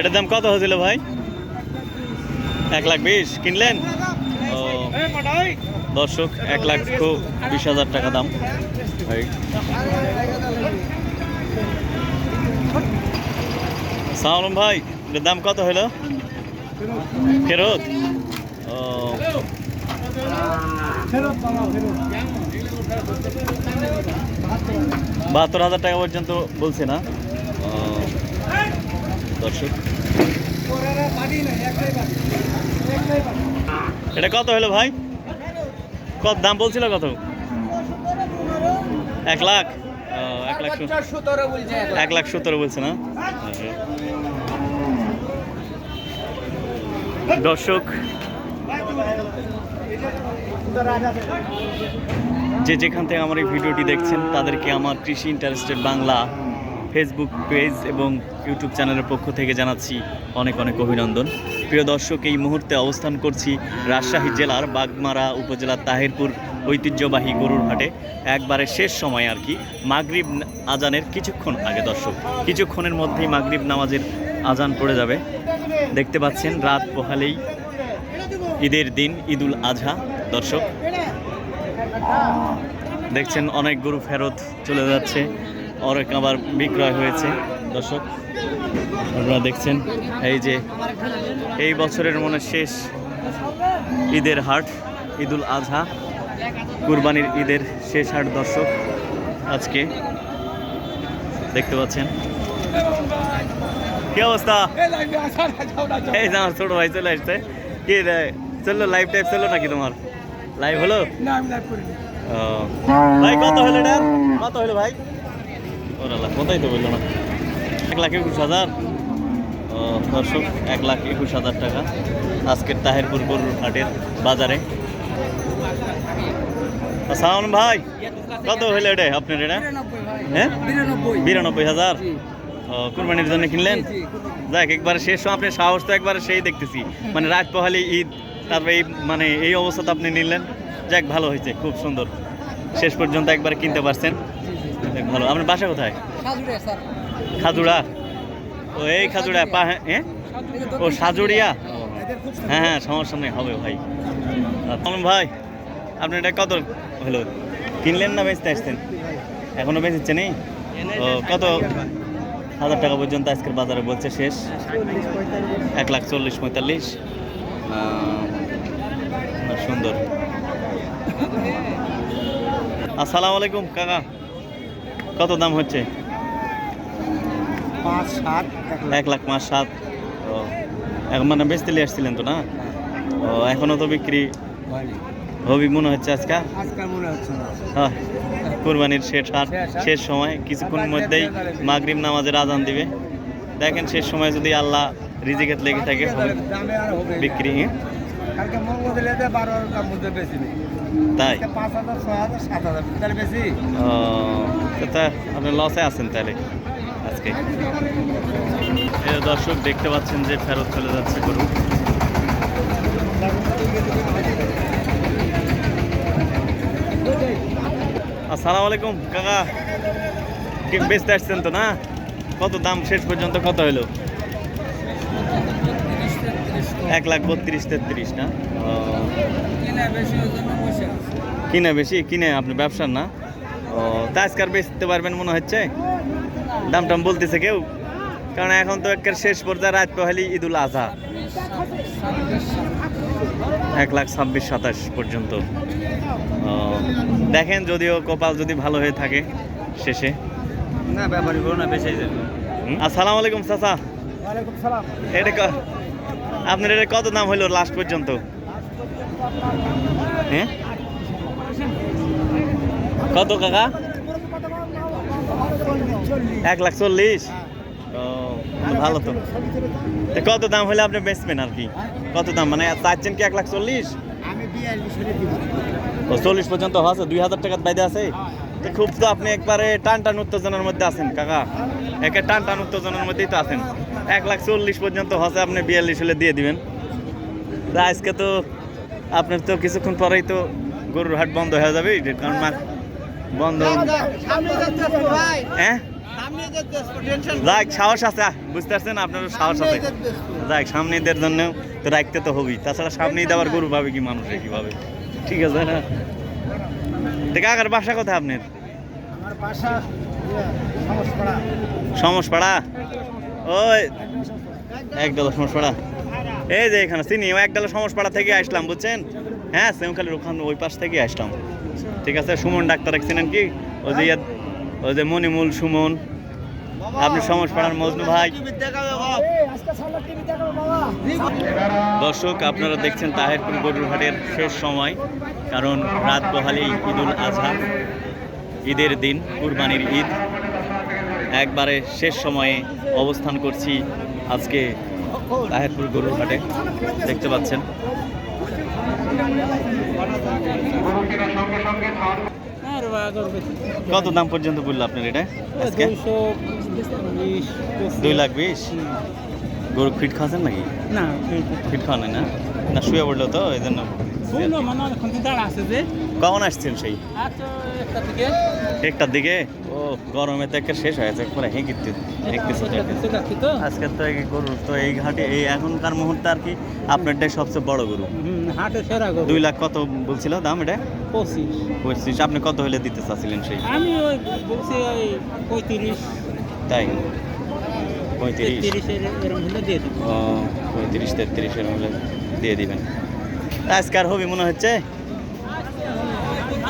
এটার দাম কত হয়েছিল ভাই? এক লাখ বিশ। কিনলেন? ও, দর্শক, এক লাখ বিশ হাজার টাকা দাম। ভাই। সালাম ভাই, এটার দাম কত হলো ফেরত? বাহাত্তর হাজার টাকা পর্যন্ত বলছে না? দর্শক। এটা কত হলো ভাই? কত দাম বলছিল কত? এক লাখ? এক লাখ এক লাখ সত্তর বলছে না? দর্শক, যে যেখান থেকে আমার এই ভিডিওটি দেখছেন, তাদেরকে আমার কৃষি ইন্টারেস্টেড বাংলা ফেসবুক পেজ এবং ইউটিউব চ্যানেলের পক্ষ থেকে জানাচ্ছি অনেক অনেক অভিনন্দন। প্রিয় দর্শক, এই মুহূর্তে অবস্থান করছি রাজশাহী জেলার বাগমারা উপজেলার তাহিরপুর ঐতিহ্যবাহী গরুর হাটে। একবারে শেষ সময় আর কি, মাগরিব আজানের কিছুক্ষণ আগে দর্শক, কিছুক্ষণের মধ্যেই মাগরিব নামাজের আজান পড়ে যাবে। দেখতে পাচ্ছেন, রাত পোহালেই ঈদের দিন, ঈদুল আজহা। দর্শক, দেখছেন অনেক গরু ফেরত চলে যাচ্ছে। অনেক আবার বিক্রয় হয়েছে। দর্শক আপনারা দেখছেন এই যে এই বছরের মনে শেষ ঈদের হাট ঈদুল আজহা কুরবানির ঈদের শেষ হাট। দর্শক আজকে দেখতে পাচ্ছেন। কি অবস্থা? এই যে আমার ছোট ভাই চলে আসছে। কি রে চলল লাইভ টাইপ চলল নাকি তোমার? লাইভ হলো? ভাই কত হলো এটা? কত হলো ভাই? ওর কোথায় তো বলল না? এক লাখ একুশ হাজার। দর্শক এক লাখ একুশ হাজার টাকা। আজকের তাহেরপুর গরুর হাটের বাজারে। সাউন ভাই কত হলো এটা আপনার এটা? হ্যাঁ? বিরানব্বই হাজার। কুরবানির জন্য কিনলেন? যাক একবারে শেষ। আপনি সাহস তো একবারে সেই দেখতেছি। মানে রাত পহালি ঈদ তারপরে এই মানে এই অবস্থাতে আপনি নিলেন। যাক ভালো হয়েছে খুব সুন্দর। শেষ পর্যন্ত একবার কিনতে পারছেন। ভালো। আপনার বাসা কোথায়? খাজুড়া? ও এই খাজুড়া পা হ্যাঁ ও সাজুড়িয়া? হ্যাঁ হ্যাঁ সমস্যা নেই হবে ভাই। তখন ভাই আপনি এটা কত হলো? কিনলেন না বেচতে আসছেন? এখনও বেচেচ্ছে নেই ও কত? হাজার টাকা পর্যন্ত আজকের বাজারে বলছে শেষ। এক লাখ চল্লিশ পঁয়তাল্লিশ। সুন্দর। আসসালামু আলাইকুম কাকা। কত দাম হচ্ছে? এক লাখ। পাঁচ সাত। ও এখন মানে বেচতে নিয়ে আসছিলেন তো না? ও এখনও তো বিক্রি হবি মনে হচ্ছে আজকে? হ্যাঁ কোরবানির শেষ হাট শেষ সময়। কিছুক্ষণের মধ্যেই মাগরিব নামাজের আজান দিবে। দেখেন শেষ সময় যদি আল্লাহ রিজিকেট লেগে থাকে বিক্রি হ্যাঁ? তাই? পাঁচ হাজার ছয় হাজার সাত হাজার। তাহলে বেশি? ও তো আপনি লসে আছেন তাহলে আজকে। এই দর্শক দেখতে পাচ্ছেন যে ফেরত চলে যাচ্ছে গরু। আসসালামু আলাইকুম কাকা। কি বেচতে আসছেন তো না? কত দাম শেষ পর্যন্ত কত হলো? এক লাখ বত্রিশ তেত্রিশ না? ও। কিনে বেশি কিনে আপনি ব্যবসার না। ও তা আজকার বেচতে পারবেন মনে হচ্ছে? দাম টাম বলতেছে কেউ? কারণ এখন তো একের শেষ পর্যায়ে রাত পহেলি ঈদুল আজহা এক লাখ ছাব্বিশ সাতাশ পর্যন্ত। ও, দেখেন যদিও কপাল যদি ভালো হয়ে থাকে শেষে। না ব্যাপারী না বেশি যাবে? আসসালামু আলাইকুম চাচা। এটা ক- আপনার এটা কত দাম হইল লাস্ট পর্যন্ত? হ্যাঁ? কত কাকা? এক লাখ চল্লিশ। ও ভালো তো। কত দাম হলে আপনি বেচবেন আর কি? কত দাম? মানে চাচ্ছেন কি এক লাখ চল্লিশ? ও চল্লিশ পর্যন্ত আছে দুই হাজার টাকার বাইরে আছে? তো খুব তো আপনি একবারে টান টান উত্তেজনার মধ্যে আছেন কাকা। একে টান টান উত্তেজনার মধ্যেই তো আছেন। এক লাখ চল্লিশ পর্যন্ত হসে আপনি বিয়াল্লিশ হলে দিয়ে দিবেন। তা আজকে তো আপনার তো কিছুক্ষণ পরেই তো গরুর হাট বন্ধ হয়ে যাবে কারণ বন্ধ। হ্যাঁ যাক সাহস আছে বুঝতে পারছেন সাহস আছে। যাক জন্য তো রাখতে তো হবেই। তাছাড়া সামনে ঈদ আবার গরু পাবে কি মানুষে কীভাবে? ঠিক আছে না? কাকার বাসা কোথায় আপনার? সমস্যা সমসপাড়া। ওই এক ডলার সমসপাড়া। এই যে এখানে চিনি সমসপাড়া থেকে আসলাম বুঝছেন? হ্যাঁ সেমখালির ওখান ওই পাশ থেকে আসলাম। ঠিক আছে, সুমন ডাক্তার চিনেন কি? ওই যে ইয়া- ওই যে মনিমুল সুমন। আপনি সমসপাড়ার মজনু ভাই। দর্শক, আপনারা দেখছেন তাহেরপুর গরুর হাটের শেষ সময়, কারণ রাত পোহালি ঈদুল আজহা, ঈদের দিন, কুরবানির ঈদ। একবারে শেষ সময়ে অবস্থান করছি আজকে তাহেরপুর গরুর হাটে। দেখতে পাচ্ছেন। কত দাম পর্যন্ত বলল আপনার এটা আজকে? দুই লাখ বিশ? গরু ফিট খাওয়াছেন নাকি? না ফিট। খাওয়া নাই না? না শুয়ে পড়ল তো এই জন্য। দাঁড়া আছে যে। কখন আসছেন সেই? আচ্ছা একটার দিকে? ও গরমে তো একটা শেষ হয়েছে পুরো হেঁকিতে আজকে তো এই গরু তো এই ঘাটে এই এখনকার মুহূর্তে আর কি আপনারটাই সবচেয়ে বড় গরু। হাটে সেরা গো দুই লাখ কত বলছিল দাম এটা? পঁচিশ। পঁচিশ। আপনি কত হলে দিতে চাচ্ছিলেন সেই? আমি ওই বলছি ওই পঁয়ত্রিশ। তাই? পঁয়ত্রিশ। তিরিশের এরকম হলে দিয়ে দেবো। ও পঁয়ত্রিশ তেত্রিশের হলে দিয়ে দিবেন। আজকে আর হবে মনে হচ্ছে?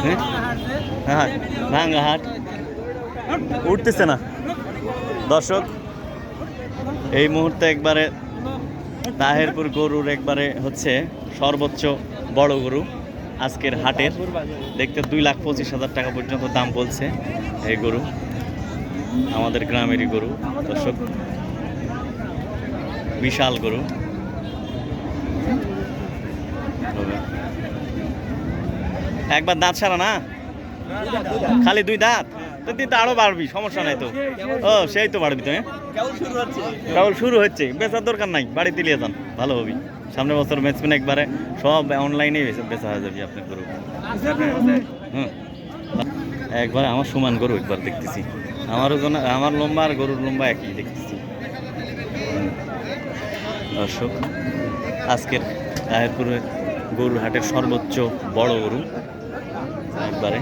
হ্যাঁ? হ্যাঁ ভাঙ্গা হাট। উঠতেছে না। দর্শক, এই মুহূর্তে একবারে তাহেরপুর গরুর একবারে হচ্ছে সর্বোচ্চ বড় গরু আজকের হাটের। দেখতে দুই লাখ পঁচিশ হাজার টাকা পর্যন্ত দাম বলছে এই গরু, আমাদের গ্রামেরই গরু। দর্শক, বিশাল গরু। একবার দাঁত সারা না? খালি দুই দাঁত? তো তুই তো আরও বাড়বি সমস্যা নাই তো। ও সেই তো বাড়বি তো হ্যাঁ? কেবল শুরু হচ্ছে। বেচার দরকার নাই বাড়িতে নিয়ে যান ভালো হবি। সামনের বছর বেচবেন একবারে সব অনলাইনে বেচা হয়ে যাবে আপনার গরু। হুম। একবার আমার সমান গরু একবার দেখতেছি। আমার ওজন আমার লম্বা আর গরুর লম্বা একই দেখতেছি। দর্শক আজকের তাহেরপুরের গরুর হাটের সর্বোচ্চ বড় গরু একবারে।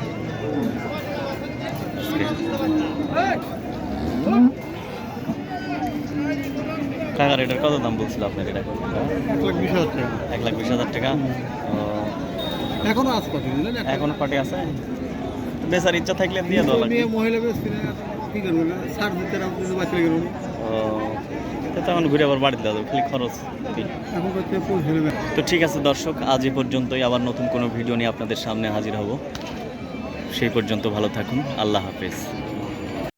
কাকার এটার কত দাম বলছিল আপনার এটা এক লাখ বিশ হাজার টাকা? ও, এখনও আছে কত বুঝলেন এখনও পার্টি আছে? বেচার ইচ্ছা থাকলে দিয়ে দেওয়া লাগবে মহিলা বেশ কি করব সার দিতে বাঁচিয়ে গেল তখন ঘুরে আবার বাড়িতে যাবে খালি খরচ তো ঠিক আছে দর্শক, আজ এ পর্যন্তই। আবার নতুন কোনো ভিডিও নিয়ে আপনাদের সামনে হাজির হব। সেই পর্যন্ত ভালো থাকুন। আল্লাহ হাফেজ।